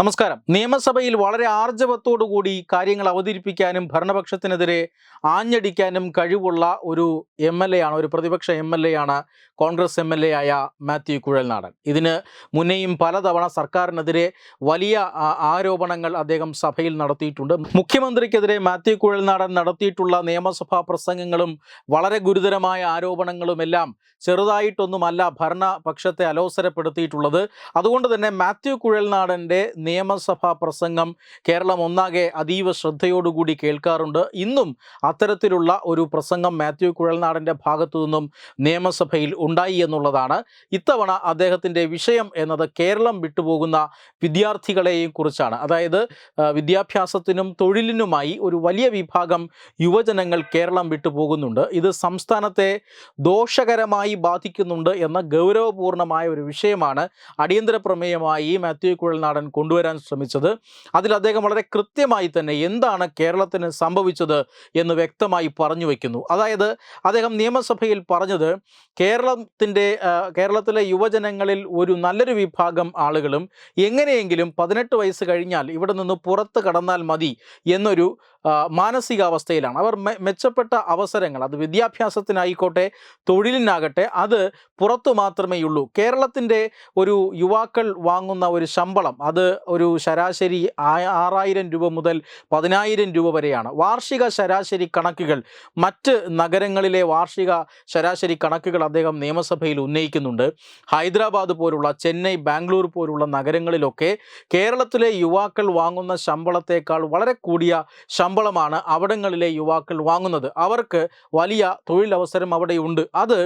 നമസ്കാരം. നിയമസഭയിൽ വളരെ ആർജവത്തോടുകൂടി കാര്യങ്ങൾ അവതരിപ്പിക്കാനും ഭരണപക്ഷത്തിനെതിരെ ആഞ്ഞടിക്കാനും കഴിവുള്ള ഒരു എം എൽ എ ആണ് ഒരു പ്രതിപക്ഷ എം എൽ എ ആണ് കോൺഗ്രസ് എം എൽ എ ആയ മാത്യു കുഴൽനാടൻ. ഇതിന് മുന്നേയും പലതവണ സർക്കാരിനെതിരെ വലിയ ആരോപണങ്ങൾ അദ്ദേഹം സഭയിൽ നടത്തിയിട്ടുണ്ട്. മുഖ്യമന്ത്രിക്കെതിരെ മാത്യു കുഴൽനാടൻ നടത്തിയിട്ടുള്ള നിയമസഭാ പ്രസംഗങ്ങളും വളരെ ഗുരുതരമായ ആരോപണങ്ങളുമെല്ലാം ചെറുതായിട്ടൊന്നുമല്ല ഭരണപക്ഷത്തെ അലോസരപ്പെടുത്തിയിട്ടുള്ളത്. അതുകൊണ്ട് തന്നെ മാത്യു കുഴൽനാടന്റെ നിയമസഭാ പ്രസംഗം കേരളം ഒന്നാകെ അതീവ ശ്രദ്ധയോടുകൂടി കേൾക്കാറുണ്ട്. ഇന്നും അത്തരത്തിലുള്ള ഒരു പ്രസംഗം മാത്യു കുഴൽനാടന്റെ ഭാഗത്തു നിന്നും നിയമസഭയിൽ ഉണ്ടായി എന്നുള്ളതാണ്. ഇത്തവണ അദ്ദേഹത്തിന്റെ വിഷയം എന്നത് കേരളം വിട്ടുപോകുന്ന വിദ്യാർത്ഥികളെയും കുറിച്ചാണ്. അതായത് വിദ്യാഭ്യാസത്തിനും തൊഴിലിനുമായി ഒരു വലിയ വിഭാഗം യുവജനങ്ങൾ കേരളം വിട്ടുപോകുന്നുണ്ട്. ഇത് സംസ്ഥാനത്തെ ദോഷകരമായി ബാധിക്കുന്നുണ്ട് എന്ന ഗൗരവപൂർണമായ ഒരു വിഷയമാണ് അടിയന്തര പ്രമേയമായി മാത്യു കുഴൽനാടൻ കൊണ്ടുവരാൻ ശ്രമിച്ചത്. അതിൽ അദ്ദേഹം വളരെ കൃത്യമായി തന്നെ എന്താണ് കേരളത്തിന് സംഭവിച്ചത് എന്ന് വ്യക്തമായി പറഞ്ഞു വയ്ക്കുന്നു അതായത് അദ്ദേഹം നിയമസഭയിൽ പറഞ്ഞത് കേരളത്തിന്റെ കേരളത്തിലെ യുവജനങ്ങളിൽ ഒരു നല്ലൊരു വിഭാഗം ആളുകളും എങ്ങനെയെങ്കിലും പതിനെട്ട് വയസ്സ് കഴിഞ്ഞാൽ ഇവിടെ നിന്ന് പുറത്ത് കടന്നാൽ മതി എന്നൊരു മാനസികാവസ്ഥയിലാണ്. അവർ മെച്ചപ്പെട്ട അവസരങ്ങൾ അത് വിദ്യാഭ്യാസത്തിനായിക്കോട്ടെ തൊഴിലിനാകട്ടെ അത് പുറത്തു മാത്രമേ ഉള്ളൂ. കേരളത്തിന്റെ ഒരു യുവാക്കൾ വാങ്ങുന്ന ഒരു ശമ്പളം അത് ഒരു ശരാശരി ആറായിരം രൂപ മുതൽ പതിനായിരം രൂപ വരെയാണ്. വാർഷിക ശരാശരി കണക്കുകൾ മറ്റ് നഗരങ്ങളിലെ വാർഷിക ശരാശരി കണക്കുകൾ അദ്ദേഹം നിയമസഭയിൽ ഉന്നയിക്കുന്നുണ്ട്. ഹൈദരാബാദ് പോലുള്ള ചെന്നൈ ബാംഗ്ലൂർ പോലുള്ള നഗരങ്ങളിലൊക്കെ കേരളത്തിലെ യുവാക്കൾ വാങ്ങുന്ന ശമ്പളത്തേക്കാൾ വളരെ കൂടിയ ശമ്പളമാണ് അവിടങ്ങളിലെ യുവാക്കൾ വാങ്ങുന്നത്. അവർക്ക് വലിയ തൊഴിലവസരം അവിടെയുണ്ട്. അത്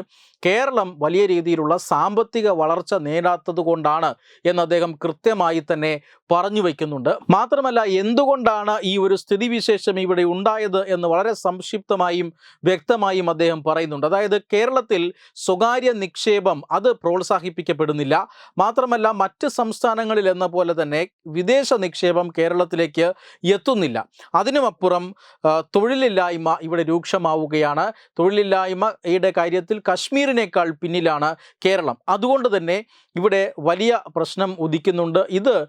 കേരളം വലിയ രീതിയിലുള്ള സാമ്പത്തിക വളർച്ച നേടാത്തത് കൊണ്ടാണ് എന്ന് അദ്ദേഹം കൃത്യമായി തന്നെ പറഞ്ഞു വയ്ക്കുന്നുണ്ട് മാത്രമല്ല എന്തുകൊണ്ടാണ് ഈ ഒരു സ്ഥിതിവിശേഷം ഇവിടെ ഉണ്ടായത് എന്ന് വളരെ സംക്ഷിപ്തമായും വ്യക്തമായും അദ്ദേഹം പറയുന്നുണ്ട്. അതായത് കേരളത്തിൽ സ്വകാര്യ നിക്ഷേപം അത് പ്രോത്സാഹിപ്പിക്കപ്പെടുന്നില്ല. മാത്രമല്ല മറ്റ് സംസ്ഥാനങ്ങളിൽ എന്ന പോലെ തന്നെ വിദേശ നിക്ഷേപം കേരളത്തിലേക്ക് എത്തുന്നില്ല. അതിനുമപ്പുറം തൊഴിലില്ലായ്മ ഇവിടെ രൂക്ഷമാവുകയാണ്. തൊഴിലില്ലായ്മയുടെ കാര്യത്തിൽ കശ്മീരിനേക്കാൾ പിന്നിലാണ് കേരളം. അതുകൊണ്ട് തന്നെ ഇവിടെ വലിയ പ്രശ്നം ഉദിക്കുന്നുണ്ട്. ഇത്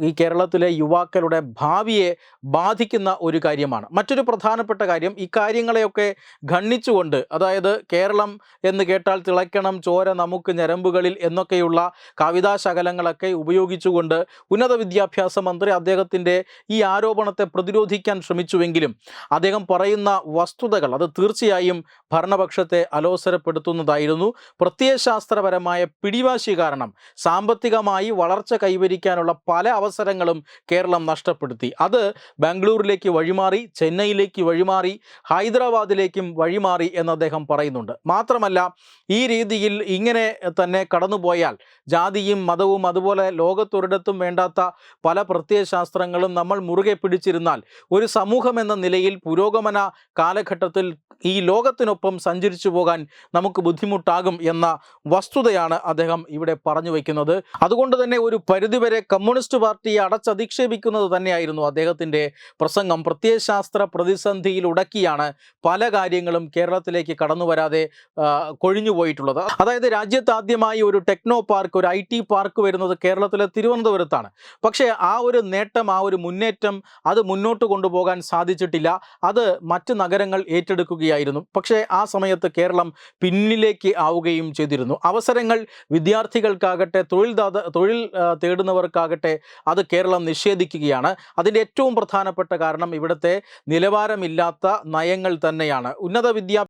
ഈ കേരളത്തിലെ യുവാക്കളുടെ ഭാവിയെ ബാധിക്കുന്ന ഒരു കാര്യമാണ്. മറ്റൊരു പ്രധാനപ്പെട്ട കാര്യം ഈ കാര്യങ്ങളെയൊക്കെ ഖണ്ഡിച്ചുകൊണ്ട് അതായത് കേരളം എന്ന് കേട്ടാൽ തിളയ്ക്കണം ചോര നമുക്ക് ഞരമ്പുകളിൽ എന്നൊക്കെയുള്ള കവിതാ ശകലങ്ങളൊക്കെ ഉപയോഗിച്ചുകൊണ്ട് ഉന്നത വിദ്യാഭ്യാസ മന്ത്രി അദ്ദേഹത്തിന്റെ ഈ ആരോപണത്തെ പ്രതിരോധിക്കാൻ ശ്രമിച്ചുവെങ്കിലും അദ്ദേഹം പറയുന്ന വസ്തുതകൾ അത് തീർച്ചയായും ഭരണപക്ഷത്തെ അലോസരപ്പെടുത്തുന്നതായിരുന്നു. പ്രത്യയശാസ്ത്രപരമായ പിടിവാശി കാരണം സാമ്പത്തികമായി വളർച്ച കൈവരിക്കാനുള്ള പല അവസരങ്ങളും കേരളം നഷ്ടപ്പെടുത്തി. അത് ബാംഗ്ലൂരിലേക്ക് വഴിമാറി ചെന്നൈയിലേക്ക് വഴിമാറി ഹൈദരാബാദിലേക്കും വഴിമാറി എന്ന് അദ്ദേഹം പറയുന്നുണ്ട്. മാത്രമല്ല ഈ രീതിയിൽ ഇങ്ങനെ തന്നെ കടന്നുപോയാൽ ജാതിയും മതവും അതുപോലെ ലോകത്തൊരിടത്തും വേണ്ടാത്ത പല പ്രത്യയശാസ്ത്രങ്ങളും നമ്മൾ മുറുകെ പിടിച്ചിരുന്നാൽ ഒരു സമൂഹം എന്ന നിലയിൽ പുരോഗമന കാലഘട്ടത്തിൽ ഈ ലോകത്തിനൊപ്പം സഞ്ചരിച്ചു പോകാൻ നമുക്ക് ബുദ്ധിമുട്ടാകും എന്ന വസ്തുതയാണ് അദ്ദേഹം ഇവിടെ പറഞ്ഞു വയ്ക്കുന്നത്. അതുകൊണ്ട് തന്നെ ഒരു പരിധിവരെ കമ്മ്യൂണിസ്റ്റ് പാർട്ടിയെ അടച്ചധിക്ഷേപിക്കുന്നത് തന്നെയായിരുന്നു അദ്ദേഹത്തിന്റെ പ്രസംഗം. പ്രത്യയശാസ്ത്ര പ്രതിസന്ധിയിൽ ഉടക്കിയാണ് പല കാര്യങ്ങളും കേരളത്തിലേക്ക് കടന്നു വരാതെ കൊഴിഞ്ഞുപോയിട്ടുള്ളത് കൊഴിഞ്ഞു പോയിട്ടുള്ളത്. അതായത് രാജ്യത്ത് ആദ്യമായി ഒരു ടെക്നോ പാർക്ക് ഒരു ഐ ടി പാർക്ക് വരുന്നത് കേരളത്തിലെ തിരുവനന്തപുരത്താണ്. പക്ഷേ ആ ഒരു നേട്ടം ആ ഒരു മുന്നേറ്റം അത് മുന്നോട്ട് കൊണ്ടുപോകാൻ സാധിച്ചിട്ടില്ല. അത് മറ്റ് നഗരങ്ങൾ ഏറ്റെടുക്കുകയായിരുന്നു. പക്ഷേ ആ സമയത്ത് കേരളം പിന്നിലേക്ക് ആവുകയും ചെയ്തിരുന്നു. അവസരങ്ങൾ വിദ്യാർത്ഥികൾക്കാകട്ടെ തൊഴിൽ തൊഴിൽ തേടുന്നവർക്കാകട്ടെ അത് കേരളം നിഷേധിക്കുകയാണ്. അതിന്റെ ഏറ്റവും പ്രധാനപ്പെട്ട കാരണം ഇവിടുത്തെ നിലവാരമില്ലാത്ത നയങ്ങൾ തന്നെയാണ്. ഉന്നത വിദ്യാഭ്യാസ